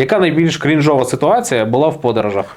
Яка найбільш крінжова ситуація була в подорожах?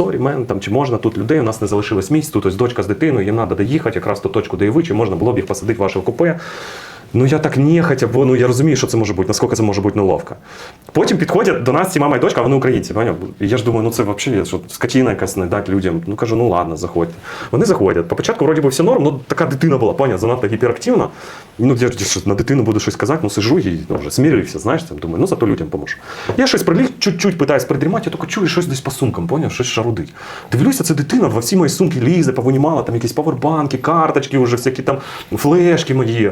сорі, мен, там чи можна тут людей, у нас не залишилось місць, тут ось дочка з дитиною, їм треба доїхати, якраз ту точку, де і ви, чи можна було б їх посадити в ваше купе. Ну я так нехотя, бо ну я розумію, що це може бути, наскільки це може бути неловко. Потім підходять до нас ці мама і дочка, а вони українці. Поняв? Я ж думаю, ну це взагалі що скотіна якась не дати людям. Ну кажу, ну ладно, заходьте. Вони заходять. По початку вроді би все норм, ну така дитина була, поняв, занадто гіперактивна. Ну я ж на дитину буду щось казати, ну сижу і ну, вже смірився, знаєш, там, думаю, ну зато людям поможу. Я щось приліг, чуть-чуть питаюсь придрімати, я тільки чую щось десь по сумкам, поняв, щось шарудить. Дивлюся, це дитина во всі мої сумки лізе, повинімала там якісь павербанки, карточки, вже всякі там флешки мої.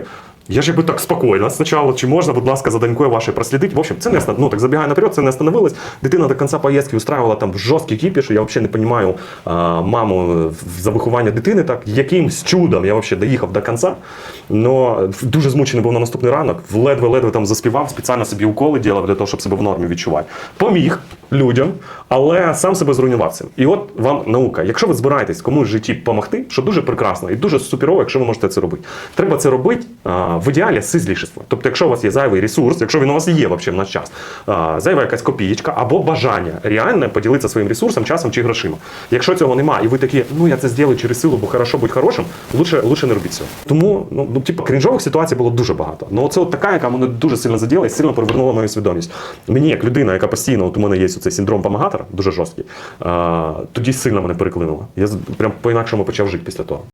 Я ж якби так спокійно. Спочатку, чи можна, будь ласка, за донькою вашою прослідити. В общем, це не ну, так забігає наперед, це не остановилось. Дитина до кінця поїздки устраивала там жорсткий кіпіш. Я взагалі не розумію маму за виховання дитини. Так якимсь чудом я взагалі доїхав до кінця. Но дуже змучений був на наступний ранок. Ледве-ледве там заспівав, спеціально собі уколи ділав для того, щоб себе в нормі відчувати. Поміг людям, але сам себе зруйнував цим. І от вам наука. Якщо ви збираєтесь комусь в житті допомогти, що дуже прекрасно і дуже суперово, якщо ви можете це робити. Треба це робити а, в ідеалі з злішества. Тобто, якщо у вас є зайвий ресурс, якщо він у вас є взагалі в наш час, а, зайва якась копієчка або бажання реальне поділитися своїм ресурсом, часом чи грошима. Якщо цього немає, і ви такі, ну я це зроблю через силу, бо хорошо будь хорошим, лучше, лучше не робіть цього. Тому ну, ну типу, крінжових ситуацій було дуже багато. Ну це от така, яка мене дуже сильно заділа і сильно перевернула мою свідомість. Мені, як людина, яка постійно, от у мене є цей синдром помагатора, дуже жорсткий, тоді сильно мене переклинуло. Я прям по-інакшому почав жити після того.